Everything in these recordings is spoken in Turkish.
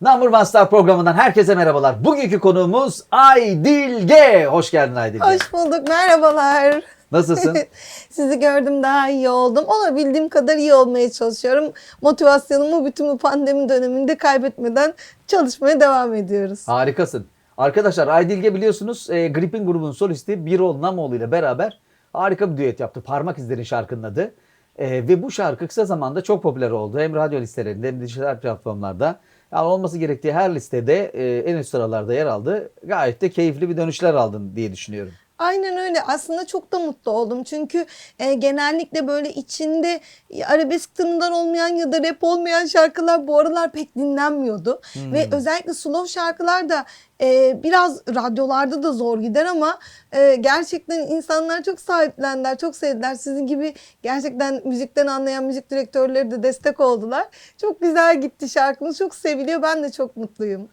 Number One Star programından herkese merhabalar. Bugünkü konuğumuz Aydilge. Hoş geldin Aydilge. Hoş bulduk. Merhabalar. Nasılsın? Sizi gördüm daha iyi oldum. Olabildiğim kadar iyi olmaya çalışıyorum. Motivasyonumu bütün bu pandemi döneminde kaybetmeden çalışmaya devam ediyoruz. Harikasın. Arkadaşlar Aydilge biliyorsunuz e, Gripin grubunun solisti Birol Namoğlu ile beraber harika bir düet yaptı. Parmak İzlerin şarkının adı. E, ve bu şarkı kısa zamanda çok popüler oldu. Hem radyo listelerinde hem dijital platformlarda. Yani olması gerektiği her listede e, en üst sıralarda yer aldı. Gayet de keyifli bir dönüşler aldın diye düşünüyorum. Aynen öyle. Aslında çok da mutlu oldum. Çünkü e, genellikle böyle içinde arabesk tınıdan olmayan ya da rap olmayan şarkılar bu aralar pek dinlenmiyordu. Ve özellikle slow şarkılar da e, biraz radyolarda da zor gider ama e, gerçekten insanlar çok sahiplendiler, çok sevdiler. Sizin gibi gerçekten müzikten anlayan müzik direktörleri de destek oldular. Çok güzel gitti şarkımız. Çok seviliyor. Ben de çok mutluyum.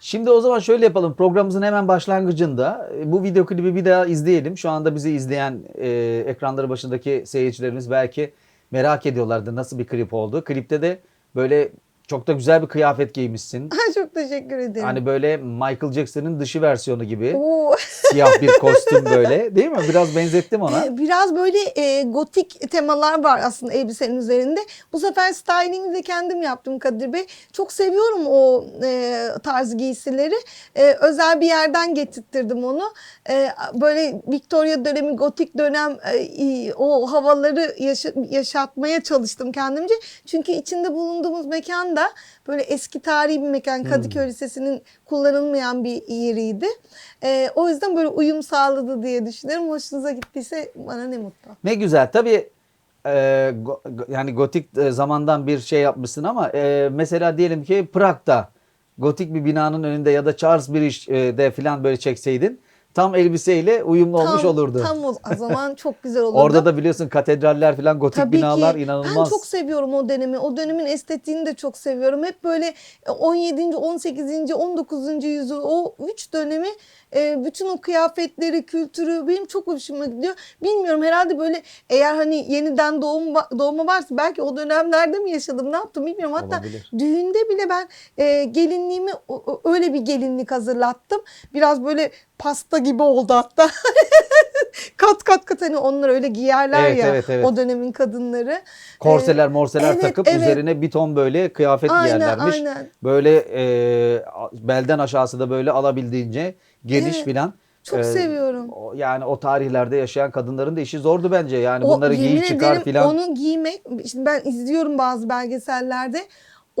Şimdi o zaman şöyle yapalım. Programımızın hemen başlangıcında e, bu video klibi bir daha izleyelim. Şu anda bizi izleyen e, ekranları başındaki seyircilerimiz belki merak ediyorlardı nasıl bir klip oldu. Klipte de böyle çok da güzel bir kıyafet giymişsin. çok teşekkür ederim. Hani böyle Michael Jackson'ın dışı versiyonu gibi. Oo. Siyah bir kostüm böyle değil mi? Biraz benzettim ona. Biraz böyle e, gotik temalar var aslında elbisenin üzerinde. Bu sefer styling'i de kendim yaptım Kadir Bey. Çok seviyorum o e, tarz giysileri. E, özel bir yerden getirttirdim onu. E, böyle Victoria dönemi, gotik dönem e, o havaları yaşa- yaşatmaya çalıştım kendimce. Çünkü içinde bulunduğumuz mekan da böyle eski tarihi bir mekan. Kadıköy Lisesi'nin kullanılmayan bir yeriydi. E, o yüzden böyle uyum sağladı diye düşünüyorum. Hoşunuza gittiyse bana ne mutlu. Ne güzel. Tabii e, go- go- yani gotik e, zamandan bir şey yapmışsın ama e, mesela diyelim ki Prag'da gotik bir binanın önünde ya da Charles Bridge'de falan böyle çekseydin tam elbiseyle uyumlu olmuş Tam- olurdu. Tam o o zaman çok güzel olurdu. Orada da biliyorsun katedraller falan gotik Tabii binalar ki. inanılmaz. Ben çok seviyorum o dönemi. O dönemin estetiğini de çok seviyorum. Hep böyle 17. 18. 19. yüzyıl o üç dönemi e, bütün o kıyafetleri, kültürü benim çok hoşuma gidiyor. Bilmiyorum herhalde böyle eğer hani yeniden doğum doğma varsa belki o dönemlerde mi yaşadım ne yaptım bilmiyorum. Hatta Olabilir. düğünde bile ben e, gelinliğimi öyle bir gelinlik hazırlattım. Biraz böyle pasta gibi oldu hatta. kat kat kat hani onlar öyle giyerler Evet, ya evet, evet. o dönemin kadınları. Korseler morseler evet, takıp evet. üzerine bir ton böyle kıyafet Aynen, giyerlermiş. aynen. Böyle e, belden aşağısı da böyle alabildiğince geniş Evet. filan. Çok E, seviyorum. o- Yani o tarihlerde yaşayan kadınların da işi zordu bence. Yani O, bunları giy çıkar filan. Onu giymek, şimdi ben izliyorum bazı belgesellerde.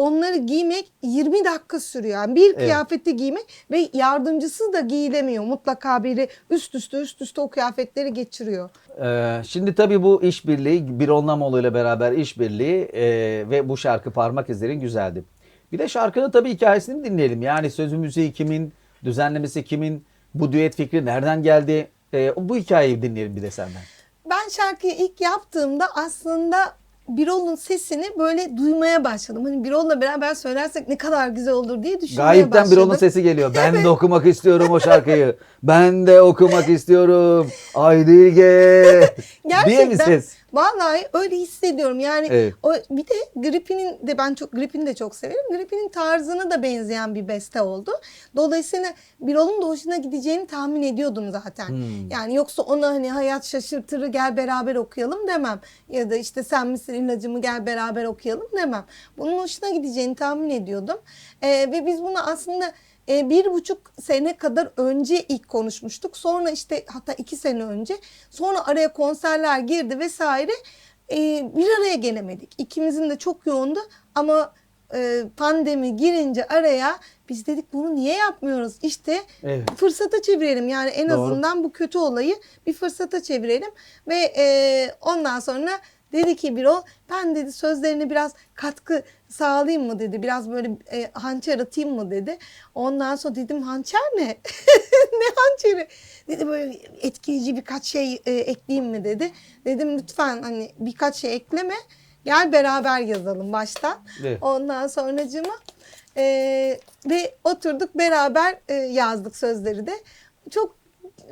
Onları giymek 20 dakika sürüyor. Yani bir kıyafeti giymek ve yardımcısı da giyilemiyor. Mutlaka biri üst üste üst üste o kıyafetleri geçiriyor. Ee, şimdi tabii bu işbirliği, bir Namoğlu ile beraber işbirliği e, ve bu şarkı Parmak İzlerin güzeldi. Bir de şarkının tabii hikayesini dinleyelim. Yani sözü müziği kimin, düzenlemesi kimin, bu düet fikri nereden geldi? E, bu hikayeyi dinleyelim bir de senden. Ben şarkıyı ilk yaptığımda aslında Birol'un sesini böyle duymaya başladım. Hani Birol'la beraber söylersek ne kadar güzel olur diye düşünmeye Gayipten başladım. bir onun sesi geliyor. Ben de okumak istiyorum o şarkıyı. Ben de okumak istiyorum. Aydilge. Diye mi ses? Vallahi öyle hissediyorum. Yani Evet. o bir de Gripin'in de ben çok Gripin'i de çok severim. Gripin'in tarzına da benzeyen bir beste oldu. Dolayısıyla Birol'un da hoşuna gideceğini tahmin ediyordum zaten. Hmm. Yani yoksa ona hani hayat şaşırtırı gel beraber okuyalım demem. Ya da işte sen misin ilacımı gel beraber okuyalım demem. Bunun hoşuna gideceğini tahmin ediyordum. Ee, ve biz bunu aslında e, bir buçuk sene kadar önce ilk konuşmuştuk. Sonra işte hatta iki sene önce. Sonra araya konserler girdi vesaire. E, bir araya gelemedik. İkimizin de çok yoğundu ama e, pandemi girince araya biz dedik bunu niye yapmıyoruz? İşte Evet. fırsata çevirelim. Yani en Doğru. azından bu kötü olayı bir fırsata çevirelim. Ve e, ondan sonra dedi ki Birol ben dedi sözlerine biraz katkı sağlayayım mı dedi. Biraz böyle e, hançer atayım mı dedi. Ondan sonra dedim hançer ne? ne hançeri? Dedi böyle etkileyici birkaç şey e, ekleyeyim mi dedi. Dedim lütfen hani birkaç şey ekleme. Gel beraber yazalım baştan. Evet. Ondan sonracığıma e, ve oturduk beraber e, yazdık sözleri de. Çok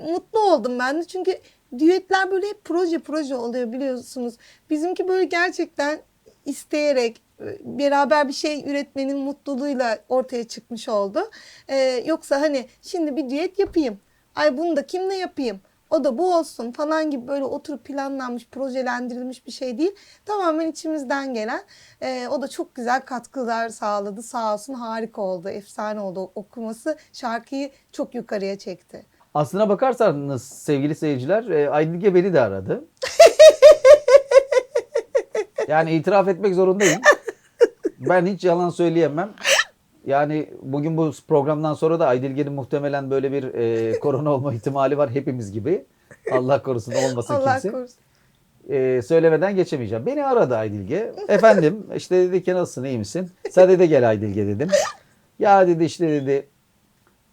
mutlu oldum ben de çünkü düetler böyle hep proje proje oluyor biliyorsunuz. Bizimki böyle gerçekten isteyerek beraber bir şey üretmenin mutluluğuyla ortaya çıkmış oldu. Ee, yoksa hani şimdi bir düet yapayım. Ay bunu da kimle yapayım? O da bu olsun falan gibi böyle oturup planlanmış, projelendirilmiş bir şey değil. Tamamen içimizden gelen. Ee, o da çok güzel katkılar sağladı. Sağ olsun harika oldu, efsane oldu. Okuması şarkıyı çok yukarıya çekti. Aslına bakarsanız sevgili seyirciler e, Aydilge beni de aradı. yani itiraf etmek zorundayım. Ben hiç yalan söyleyemem. Yani bugün bu programdan sonra da Aydilge'nin muhtemelen böyle bir e, korona olma ihtimali var hepimiz gibi. Allah korusun olmasın Allah kimse. korusun. E, söylemeden geçemeyeceğim. Beni aradı Aydilge. Efendim işte dedi ki nasılsın iyi misin? Sen de gel Aydilge dedim. Ya dedi işte dedi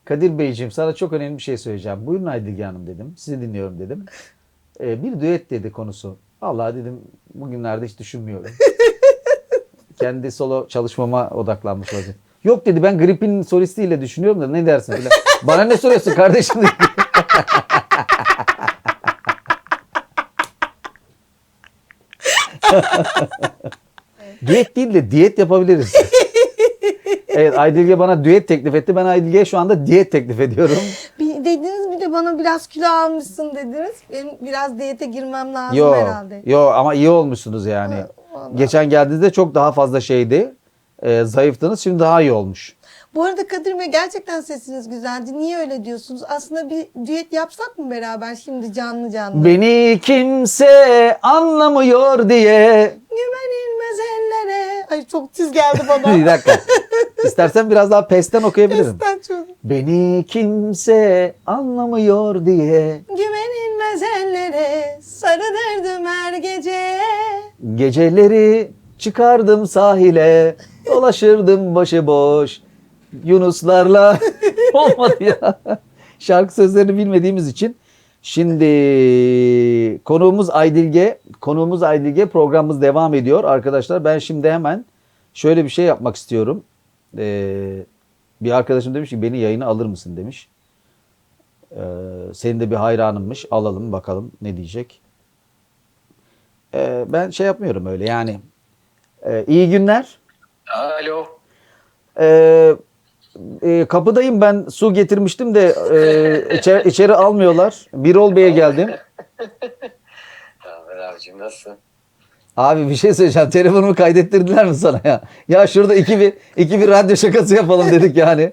Kadir Beyciğim sana çok önemli bir şey söyleyeceğim. Buyurun Aydilge Hanım dedim. Sizi dinliyorum dedim. E, bir düet dedi konusu. Allah dedim bugünlerde hiç düşünmüyorum. Kendi solo çalışmama odaklanmış vaziyette. Yok dedi ben gripin solistiyle düşünüyorum da ne dersin filan. Bana ne soruyorsun kardeşim? dedi. Düet değil de diyet yapabiliriz. Evet Aydilge bana düet teklif etti. Ben Aydilge'ye şu anda diyet teklif ediyorum. Bir, dediniz bir de bana biraz kilo almışsın dediniz. Benim biraz diyete girmem lazım Yo, herhalde. yo ama iyi olmuşsunuz yani. vallahi. Geçen geldiğinizde çok daha fazla şeydi. Ee, zayıftınız. Şimdi daha iyi olmuş. Bu arada Kadir Bey gerçekten sesiniz güzeldi. Niye öyle diyorsunuz? Aslında bir düet yapsak mı beraber şimdi canlı canlı? Beni kimse anlamıyor diye. Ellere. Ay çok tiz geldi bir bana. dakika. İstersen biraz daha pesten okuyabilirim. Pesten çok. Beni kimse anlamıyor diye. Güvenilmez ellere sarılırdım her gece. Geceleri çıkardım sahile. Dolaşırdım başıboş. Yunuslarla. Olmadı ya. Şarkı sözlerini bilmediğimiz için. Şimdi konuğumuz Aydilge. Konuğumuz Aydilge. Programımız devam ediyor. Arkadaşlar ben şimdi hemen şöyle bir şey yapmak istiyorum. Ee, bir arkadaşım demiş ki beni yayına alır mısın demiş. Ee, senin de bir hayranınmış. Alalım bakalım ne diyecek. Ee, ben şey yapmıyorum öyle yani. Ee, iyi günler. Alo. Ee, e, kapıdayım ben su getirmiştim de e, içeri, içeri almıyorlar. Birol Bey'e geldim. Tamer abicim nasılsın? Abi bir şey söyleyeceğim. Telefonumu kaydettirdiler mi sana ya? Ya şurada iki bir, iki bir radyo şakası yapalım dedik yani.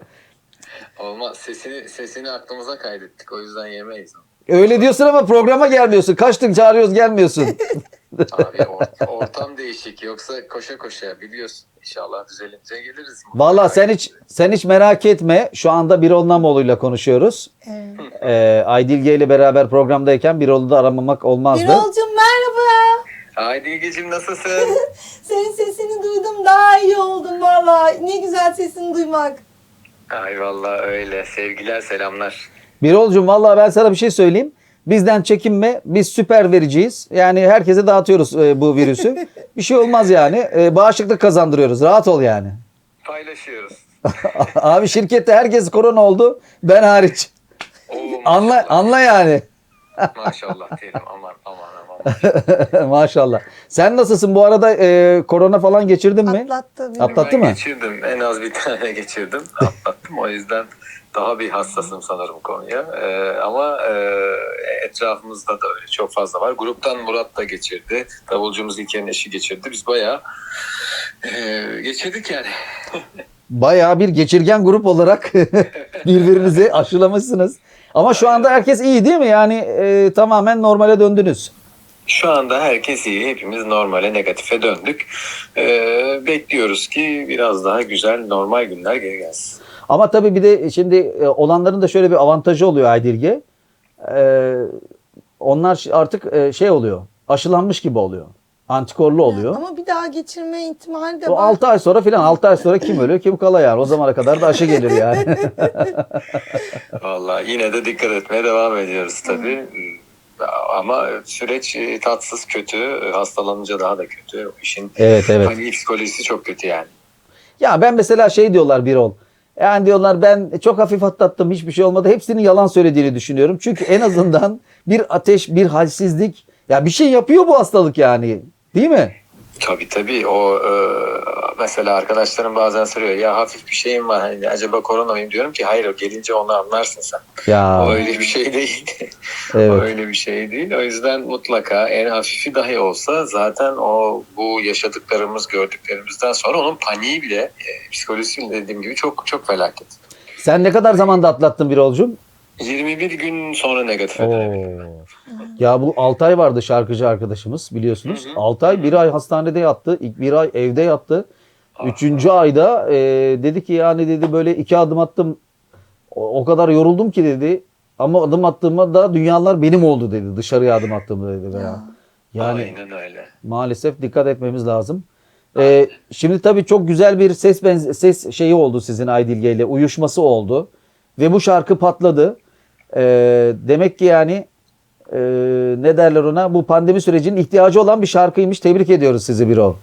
Olmaz. Sesini sesini aklımıza kaydettik. O yüzden yemeyiz. Öyle diyorsun ama programa gelmiyorsun. Kaçtık çağırıyoruz gelmiyorsun. Abi or- ortam değişik. Yoksa koşa koşa biliyorsun. İnşallah düzelince geliriz. Valla sen hiç sen hiç merak etme. Şu anda Birol Namoğlu'yla konuşuyoruz. Evet. Ee, Aydilge ile beraber programdayken Birol'u da aramamak olmazdı. Birol'cum merhaba. Haydi İlgeciğim nasılsın? Senin sesini duydum daha iyi oldum valla. Ne güzel sesini duymak. Ay vallahi öyle. Sevgiler selamlar. Birol'cum vallahi ben sana bir şey söyleyeyim. Bizden çekinme. Biz süper vericiyiz. Yani herkese dağıtıyoruz e, bu virüsü. bir şey olmaz yani. E, bağışıklık kazandırıyoruz. Rahat ol yani. Paylaşıyoruz. Abi şirkette herkes korona oldu. Ben hariç. Oo, Anla, maşallah. anla yani. Maşallah diyelim. Aman aman aman. Maşallah. Sen nasılsın? Bu arada e, korona falan geçirdin mi? Atlattı. Atlattı mı? geçirdim. En az bir tane geçirdim. Atlattım. O yüzden daha bir hassasım sanırım konuya. Ee, ama e, etrafımızda da öyle çok fazla var. Gruptan Murat da geçirdi. Davulcumuz İlker'in eşi geçirdi. Biz bayağı e, geçirdik yani. Bayağı bir geçirgen grup olarak birbirinizi aşılamışsınız. Ama şu anda herkes iyi değil mi? Yani e, tamamen normale döndünüz. Şu anda herkes iyi. Hepimiz normale, negatife döndük. Ee, bekliyoruz ki biraz daha güzel, normal günler geri gelsin. Ama tabii bir de şimdi e, olanların da şöyle bir avantajı oluyor Aydilge. Ee, onlar artık e, şey oluyor. Aşılanmış gibi oluyor. Antikorlu oluyor. Ama bir daha geçirme ihtimali de O var. 6 ay sonra filan 6 ay sonra kim ölüyor kim kala yani. O zamana kadar da aşı gelir yani. Vallahi yine de dikkat etmeye devam ediyoruz tabii. Ama süreç e, tatsız, kötü. Hastalanınca daha da kötü. İşin evet evet. hani psikolojisi çok kötü yani. Ya ben mesela şey diyorlar bir ol. Yani diyorlar ben çok hafif atlattım hiçbir şey olmadı. Hepsinin yalan söylediğini düşünüyorum. Çünkü en azından bir ateş, bir halsizlik. Ya bir şey yapıyor bu hastalık yani. Değil mi? Tabii tabii o e, mesela arkadaşlarım bazen soruyor ya hafif bir şeyim var hani acaba korona mıyım diyorum ki hayır o gelince onu anlarsın sen. Ya O öyle bir şey değil. O evet. öyle bir şey değil. O yüzden mutlaka en hafifi dahi olsa zaten o bu yaşadıklarımız gördüklerimizden sonra onun paniği bile e, psikolojisi bile dediğim gibi çok çok felaket. Sen ne kadar zamanda atlattın bir olcum? 21 gün sonra dönebildim. Ya bu Altay vardı şarkıcı arkadaşımız biliyorsunuz. Hı hı. Altay bir ay hastanede yattı. ilk bir ay evde yattı. Üçüncü ayda e, dedi ki yani dedi böyle iki adım attım. O, o kadar yoruldum ki dedi. Ama adım attığımda da dünyalar benim oldu dedi. Dışarıya adım attığımda dedi. veya. Yani Aynen öyle. maalesef dikkat etmemiz lazım. E, şimdi tabii çok güzel bir ses benz- ses şeyi oldu sizin Aydilge ile. Uyuşması oldu. Ve bu şarkı patladı. E, demek ki yani e, ne derler ona bu pandemi sürecinin ihtiyacı olan bir şarkıymış. Tebrik ediyoruz sizi Birol.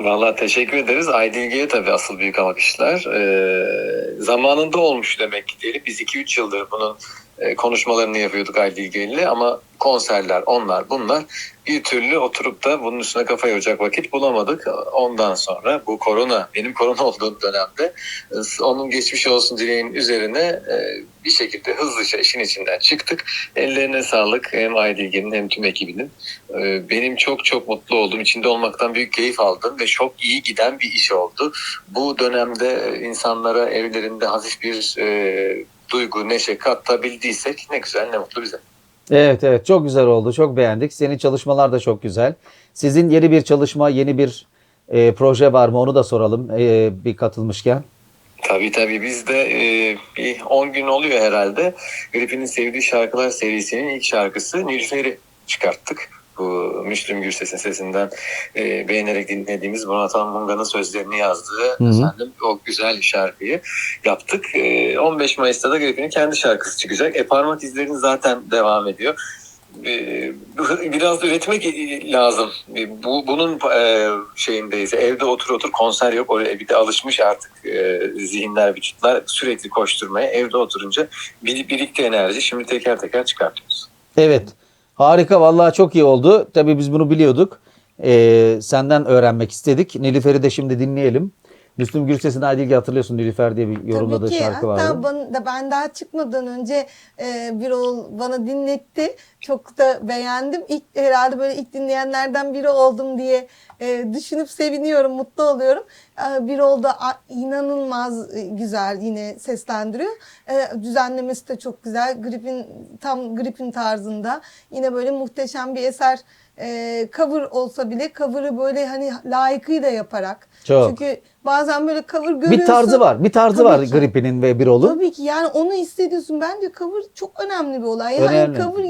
Valla teşekkür ederiz. Aydilge'ye tabii asıl büyük alkışlar. Ee, zamanında olmuş demek ki diyelim. Biz 2-3 yıldır bunun konuşmalarını yapıyorduk Aydilge ile ama konserler onlar bunlar bir türlü oturup da bunun üstüne kafa yoracak vakit bulamadık. Ondan sonra bu korona, benim korona olduğum dönemde e, onun geçmiş olsun dileğin üzerine e, bir şekilde hızlıca işin içinden çıktık. Ellerine sağlık hem Aydilge'nin hem tüm ekibinin. E, Benim çok çok mutlu oldum. İçinde olmaktan büyük keyif aldım ve çok iyi giden bir iş oldu. Bu dönemde insanlara evlerinde hafif bir e, duygu, neşe katabildiysek ne güzel ne mutlu bize. Evet evet çok güzel oldu. Çok beğendik. Senin çalışmalar da çok güzel. Sizin yeni bir çalışma, yeni bir e, proje var mı? Onu da soralım e, bir katılmışken. Tabii tabii biz de e, bir 10 gün oluyor herhalde. Gripin'in sevdiği şarkılar serisinin ilk şarkısı Nilüfer'i çıkarttık. Bu Müslüm Gürses'in sesinden e, beğenerek dinlediğimiz Murat Anmunga'nın sözlerini yazdığı Hı hı. efendim, o güzel şarkıyı yaptık. E, 15 Mayıs'ta da Gripin'in kendi şarkısı çıkacak. E, parmak izlerin zaten devam ediyor. E, biraz üretmek lazım. E, Bu bunun e, şeyindeyiz. Evde otur otur konser yok. Oraya bir de alışmış artık zihinler, vücutlar sürekli koşturmaya. Evde oturunca bir, birlikte enerji. Şimdi teker teker çıkartıyoruz. Evet. Harika vallahi çok iyi oldu. Tabii biz bunu biliyorduk. E, senden öğrenmek istedik. Nilüfer'i de şimdi dinleyelim. Müslüm Gürses'in Aydilge hatırlıyorsun Nilüfer diye bir yorumladığı Tabii ki. şarkı Hatta vardı. da ben daha çıkmadan önce e, bir oğul bana dinletti. Çok da beğendim. İlk herhalde böyle ilk dinleyenlerden biri oldum diye e, düşünüp seviniyorum, mutlu oluyorum. E, bir a- inanılmaz e, güzel yine seslendiriyor. E, düzenlemesi de çok güzel. Gripin tam gripin tarzında. Yine böyle muhteşem bir eser. E, cover olsa bile cover'ı böyle hani layıkıyla yaparak. Çok. Çünkü bazen böyle cover görüyorsun. Bir tarzı var. Bir tarzı Tabii var ki. Gripin'in ve Birol'un. Tabii ki yani onu hissediyorsun. Bence cover çok önemli bir olay. Yani Önemli. cover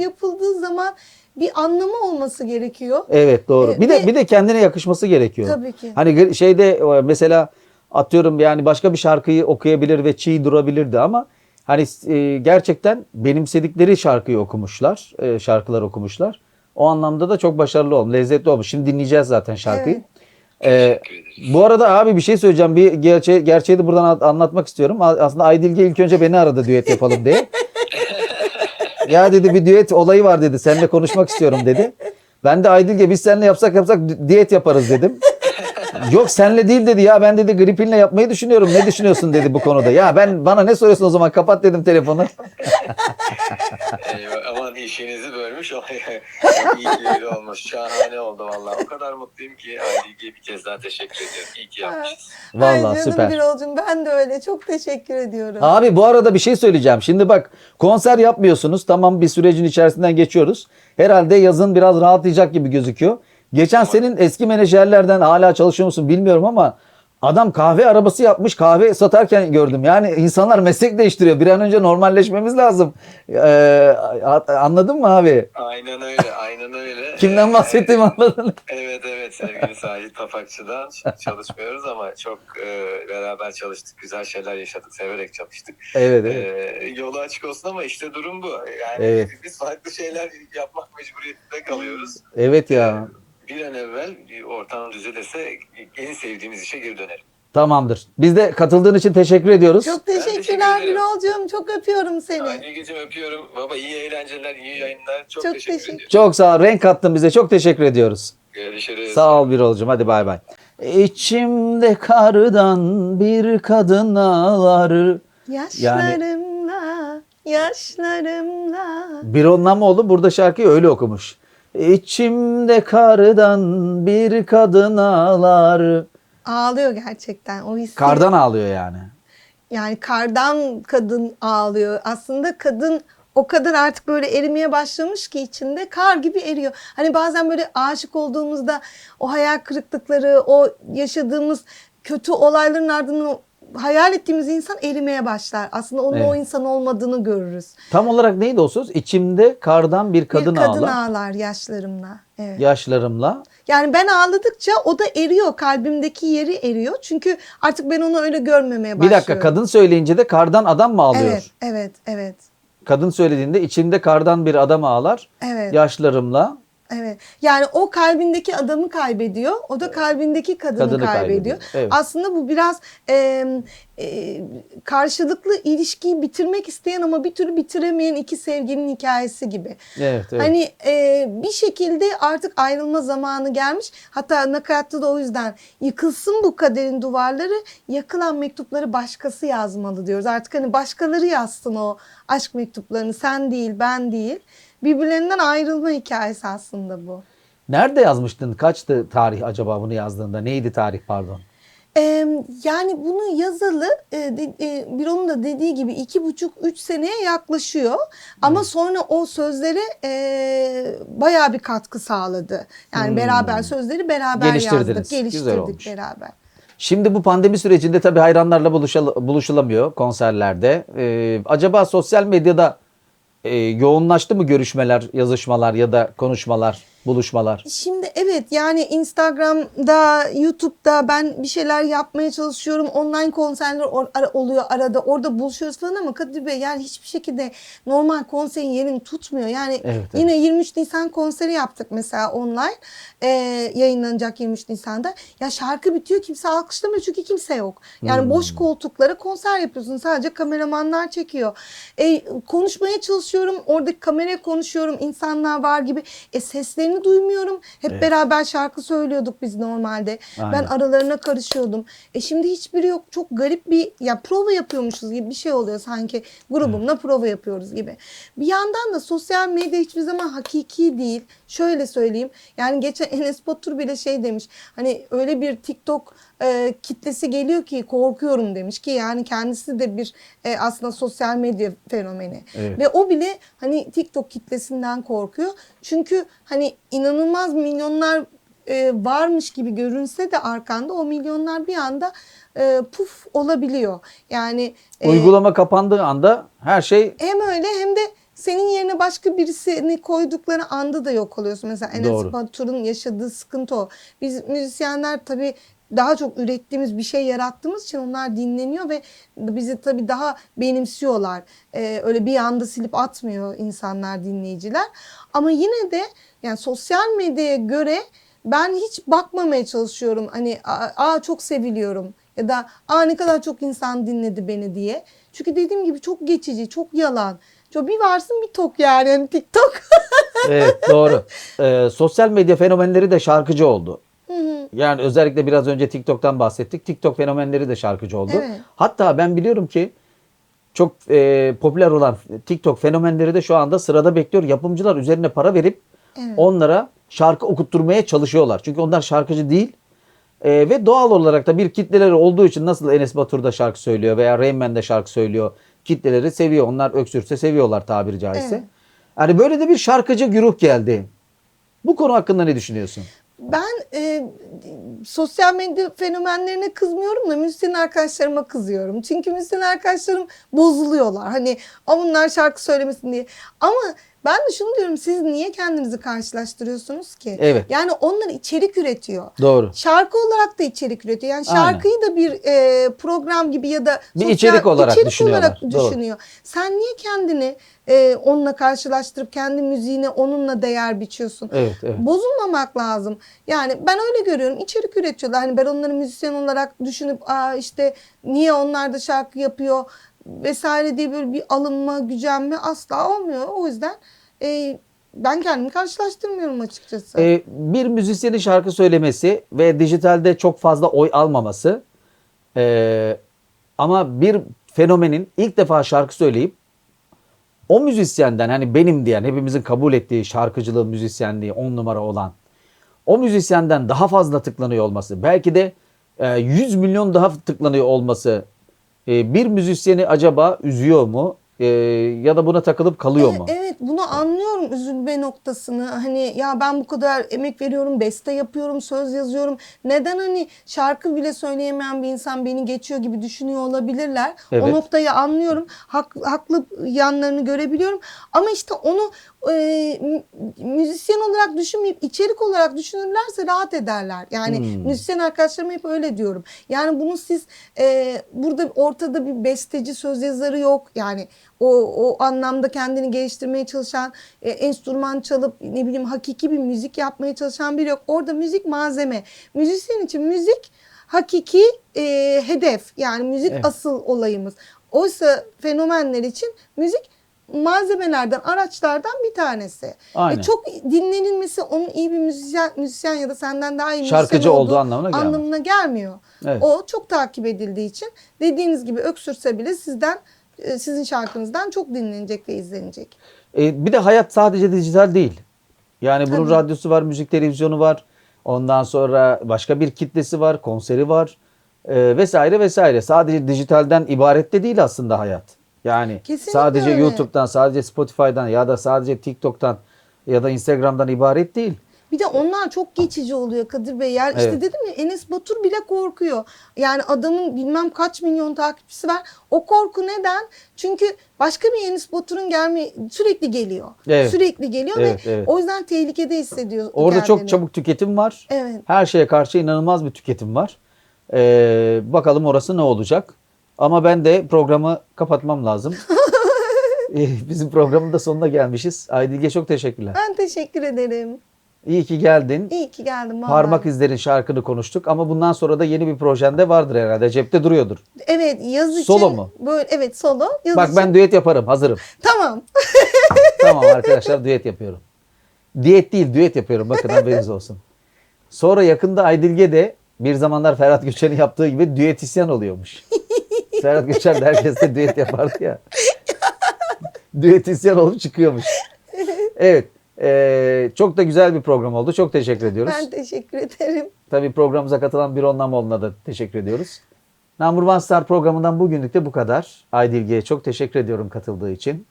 yapıldığı zaman bir anlamı olması gerekiyor. Evet doğru. E, Bir de ve- bir de kendine yakışması gerekiyor. Tabii ki. Hani şeyde e, mesela atıyorum yani başka bir şarkıyı okuyabilir ve çiğ durabilirdi ama hani e, gerçekten benimsedikleri şarkıyı okumuşlar, e, şarkılar okumuşlar. O anlamda da çok başarılı olmuş, lezzetli olmuş. Şimdi dinleyeceğiz zaten şarkıyı. E, Teşekkür ederiz. bu arada abi bir şey söyleyeceğim. Bir gerçeği, gerçeği de buradan anlatmak istiyorum. Aslında Aydilge ilk önce beni aradı düet yapalım diye. ya dedi bir düet olayı var dedi. Seninle konuşmak istiyorum dedi. Ben de Aydilge biz seninle yapsak yapsak di- diyet yaparız dedim. Yok senle değil dedi ya ben dedi gripinle yapmayı düşünüyorum. Ne düşünüyorsun dedi bu konuda. Ya ben bana ne soruyorsun o zaman kapat dedim telefonu. Eyvah, aman işinizi bölmüş. İyi ki öyle olmuş. Şahane oldu vallahi. O kadar mutluyum ki Aydilge'ye bir kez daha teşekkür ediyorum. İyi ki yapmışız. Ay Vallahi canım süper. Birol'cum ben de öyle. Çok teşekkür ediyorum. Abi bu arada bir şey söyleyeceğim. Şimdi bak konser yapmıyorsunuz. Tamam bir sürecin içerisinden geçiyoruz. Herhalde yazın biraz rahatlayacak gibi gözüküyor. Geçen senin eski menajerlerden hala çalışıyor musun bilmiyorum ama adam kahve arabası yapmış kahve satarken gördüm. Yani insanlar meslek değiştiriyor. Bir an önce normalleşmemiz lazım. Ee, anladın mı abi? Aynen öyle, aynen öyle. Kimden Ee, bahsettiğimi anladın. Evet evet sevgili Sahil Tafakçı'dan çalışmıyoruz ama çok e, beraber çalıştık. Güzel şeyler yaşadık. Severek çalıştık. Evet evet. E, yolu açık olsun ama işte durum bu. Yani Evet. biz farklı şeyler yapmak mecburiyetinde kalıyoruz. Evet ya. Bir an evvel bir ortam düzelirse en sevdiğimiz işe geri dönelim. Tamamdır. Biz de katıldığın için teşekkür ediyoruz. Çok teşekkür teşekkürler ederim. Birol'cum. Çok öpüyorum seni. Aydilgeciğim öpüyorum. Baba iyi eğlenceler, iyi yayınlar. Çok, Çok teşekkür teşekkür- ediyorum. Çok sağ ol. Renk kattın bize. Çok teşekkür ediyoruz. Görüşürüz. Sağ ol Birol'cum hadi bay bay. İçimde kardan bir kadın ağlar. Yaşlarımla, yaşlarımla. Birol Namoğlu burada şarkıyı öyle okumuş. İçimde kardan bir kadın ağlar. Ağlıyor gerçekten o hissi. Kardan ağlıyor yani. Yani kardan kadın ağlıyor. Aslında kadın o kadar artık böyle erimeye başlamış ki içinde kar gibi eriyor. Hani bazen böyle aşık olduğumuzda o hayal kırıklıkları, o yaşadığımız kötü olayların ardından hayal ettiğimiz insan erimeye başlar. Aslında onun o Evet. insan olmadığını görürüz. Tam olarak neydi o söz? İçimde kardan bir kadın, bir kadın ağlar. ağlar yaşlarımla. Evet. Yaşlarımla. Yani ben ağladıkça o da eriyor. Kalbimdeki yeri eriyor. Çünkü artık ben onu öyle görmemeye Bir başlıyorum. dakika kadın söyleyince de kardan adam mı ağlıyor? Evet, evet, evet. Kadın söylediğinde içimde kardan bir adam ağlar. Evet. Yaşlarımla. Evet. Yani o kalbindeki adamı kaybediyor. O da kalbindeki kadını, Kadını kaybediyor. kaybediyor, evet. Aslında bu biraz e, e, karşılıklı ilişkiyi bitirmek isteyen ama bir türlü bitiremeyen iki sevginin hikayesi gibi. Evet, evet. Hani e, bir şekilde artık ayrılma zamanı gelmiş. Hatta nakaratta da o yüzden yıkılsın bu kaderin duvarları, yakılan mektupları başkası yazmalı diyoruz. Artık hani başkaları yazsın o aşk mektuplarını. Sen değil, ben değil. Birbirlerinden ayrılma hikayesi aslında bu. Nerede yazmıştın? Kaçtı tarih acaba bunu yazdığında? Neydi tarih pardon? Ee, yani bunu yazalı e, e, bir onun da dediği gibi iki buçuk üç seneye yaklaşıyor. Ama sonra o sözlere e, bayağı bir katkı sağladı. Yani Hmm. beraber sözleri beraber yazdık, geliştirdik beraber. Şimdi bu pandemi sürecinde tabii hayranlarla buluşal- buluşulamıyor konserlerde. Ee, acaba sosyal medyada e, yoğunlaştı mı görüşmeler, yazışmalar ya da konuşmalar, buluşmalar? Şimdi evet yani Instagram'da, YouTube'da ben bir şeyler yapmaya çalışıyorum. Online konserler oluyor arada. Orada buluşuyoruz falan ama Kadir Bey yani hiçbir şekilde normal konserin yerini tutmuyor. Yani Evet, evet. yine 23 Nisan konseri yaptık mesela online. Ee, yayınlanacak 23 Nisan'da. Ya şarkı bitiyor kimse alkışlamıyor çünkü kimse yok. Yani Hmm. boş koltuklara konser yapıyorsun. Sadece kameramanlar çekiyor. E, konuşmaya çalışıyorum. Oradaki kameraya konuşuyorum. İnsanlar var gibi. E, seslerini duymuyorum. Hep Evet. beraber şarkı söylüyorduk biz normalde. Aynen. Ben aralarına karışıyordum. E şimdi hiçbiri yok. Çok garip bir ya prova yapıyormuşuz gibi bir şey oluyor sanki. Grubumla prova yapıyoruz gibi. Bir yandan da sosyal medya hiçbir zaman hakiki değil. Şöyle söyleyeyim. Yani geçen Enes Batur bile şey demiş. Hani öyle bir TikTok e, kitlesi geliyor ki korkuyorum demiş ki yani kendisi de bir e, aslında sosyal medya fenomeni. Evet. Ve o bile hani TikTok kitlesinden korkuyor. Çünkü hani inanılmaz milyonlar e, varmış gibi görünse de arkanda o milyonlar bir anda e, puf olabiliyor. Yani e, Uygulama kapandığı anda her şey hem öyle hem de senin yerine başka birisini koydukları anda da yok oluyorsun. Mesela Enes. Batur'un yaşadığı sıkıntı o. Biz müzisyenler tabii daha çok ürettiğimiz bir şey yarattığımız için onlar dinleniyor ve bizi tabii daha benimsiyorlar. Ee, öyle bir anda silip atmıyor insanlar, dinleyiciler. Ama yine de yani sosyal medyaya göre ben hiç bakmamaya çalışıyorum. Hani aa, çok seviliyorum ya da aa ne kadar çok insan dinledi beni diye. Çünkü dediğim gibi çok geçici, çok yalan. Çok bir varsın bir tok yani, yani TikTok. evet doğru. Ee, sosyal medya fenomenleri de şarkıcı oldu. Hı hı. Yani özellikle biraz önce TikTok'tan bahsettik. TikTok fenomenleri de şarkıcı oldu. Evet. Hatta ben biliyorum ki çok e, popüler olan TikTok fenomenleri de şu anda sırada bekliyor. Yapımcılar üzerine para verip Evet. onlara şarkı okutturmaya çalışıyorlar. Çünkü onlar şarkıcı değil. E, ve doğal olarak da bir kitleleri olduğu için nasıl Enes Batur da şarkı söylüyor veya Rain Man de şarkı söylüyor. Kitleleri seviyor. Onlar öksürse seviyorlar tabiri caizse. Evet. Yani böyle de bir şarkıcı güruh geldi. Bu konu hakkında ne düşünüyorsun? Ben e, sosyal medya fenomenlerine kızmıyorum da müzisyen arkadaşlarıma kızıyorum. Çünkü müzisyen arkadaşlarım bozuluyorlar. Hani "Aa, bunlar şarkı söylemesin diye. Ama ben de şunu diyorum siz niye kendinizi karşılaştırıyorsunuz ki? Evet. Yani onlar içerik üretiyor. Doğru. Şarkı olarak da içerik üretiyor. Yani Aynen. şarkıyı da bir e, program gibi ya da Bir içerik olarak içerik düşünüyorlar. olarak Doğru. düşünüyor. Sen niye kendini e, onunla karşılaştırıp kendi müziğine onunla değer biçiyorsun? Evet, evet. Bozulmamak lazım. Yani ben öyle görüyorum. İçerik üretiyorlar. Hani ben onları müzisyen olarak düşünüp Aa işte niye onlar da şarkı yapıyor vesaire diye böyle bir alınma, gücenme asla olmuyor. O yüzden e, ben kendimi karşılaştırmıyorum açıkçası. Ee, bir müzisyenin şarkı söylemesi ve dijitalde çok fazla oy almaması ee, ama bir fenomenin ilk defa şarkı söyleyip o müzisyenden hani benim diyen hepimizin kabul ettiği şarkıcılığı, müzisyenliği on numara olan o müzisyenden daha fazla tıklanıyor olması belki de e, 100 milyon daha tıklanıyor olması e, bir müzisyeni acaba üzüyor mu E, ya da buna takılıp kalıyor Evet, mu? Evet bunu anlıyorum üzülme noktasını. Hani ya ben bu kadar emek veriyorum, beste yapıyorum, söz yazıyorum. Neden hani şarkı bile söyleyemeyen bir insan beni geçiyor gibi düşünüyor olabilirler. Evet. O noktayı anlıyorum. Hak, haklı yanlarını görebiliyorum. Ama işte onu e, mü- müzisyen olarak düşünmeyip içerik olarak düşünürlerse rahat ederler. Yani Hmm. müzisyen arkadaşlarıma hep öyle diyorum. Yani bunu siz e, burada ortada bir besteci, söz yazarı yok. Yani o, o anlamda kendini geliştirmeye çalışan, e, enstrüman çalıp ne bileyim hakiki bir müzik yapmaya çalışan biri yok. Orada müzik malzeme. Müzisyen için müzik hakiki e, hedef. Yani müzik Evet. asıl olayımız. Oysa fenomenler için müzik malzemelerden, araçlardan bir tanesi. Aynen. E, çok dinlenilmesi onun iyi bir müzisyen, müzisyen ya da senden daha iyi müzisyen Şarkıcı olduğu anlamına gelmez. anlamına gelmiyor. Evet. O çok takip edildiği için dediğiniz gibi öksürse bile sizden e, sizin şarkınızdan çok dinlenecek ve izlenecek. E, bir de hayat sadece dijital değil. Yani bunun Tabii. radyosu var, müzik televizyonu var. Ondan sonra başka bir kitlesi var, konseri var e, vesaire vesaire. Sadece dijitalden ibaret de değil aslında hayat. Yani Kesinlikle sadece öyle. YouTube'dan, sadece Spotify'dan ya da sadece TikTok'tan ya da Instagram'dan ibaret değil. Bir de onlar çok geçici oluyor Kadir Bey. Yani işte Evet. dedim ya Enes Batur bile korkuyor. Yani adamın bilmem kaç milyon takipçisi var. O korku neden? Çünkü başka bir Enes Batur'un gelme sürekli geliyor. Evet. Sürekli geliyor Evet, ve evet. o yüzden tehlikede hissediyor Orada kendini. çok çabuk tüketim var. Evet. Her şeye karşı inanılmaz bir tüketim var. Ee, bakalım orası ne olacak. Ama ben de programı kapatmam lazım. Ee, Bizim programın da sonuna gelmişiz. Aydilge çok teşekkürler. Ben teşekkür ederim. İyi ki geldin. İyi ki geldim. vallahi. Parmak izlerin şarkını konuştuk ama bundan sonra da yeni bir projende vardır herhalde. Cepte duruyordur. Evet yaz için. Solo mu? Böyle, evet solo. Yaz Bak için. ben düet yaparım. Hazırım. Tamam. tamam arkadaşlar düet yapıyorum. Diyet değil düet yapıyorum. Bakın haberiniz olsun. Sonra yakında Aydilge de bir zamanlar Ferhat Göçer'in yaptığı gibi düetisyen oluyormuş. Ferhat Göçer de herkesle düet yapardı ya. düetisyen olup çıkıyormuş. Evet. eee, çok da güzel bir program oldu. Çok teşekkür ediyoruz. Ben teşekkür ederim. Tabii programımıza katılan bir Namoğlu'na da teşekkür ediyoruz. Number One Star programından bugünlük de bu kadar. Aydilge'ye çok teşekkür ediyorum katıldığı için.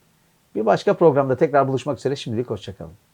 Bir başka programda tekrar buluşmak üzere. Şimdilik hoşçakalın.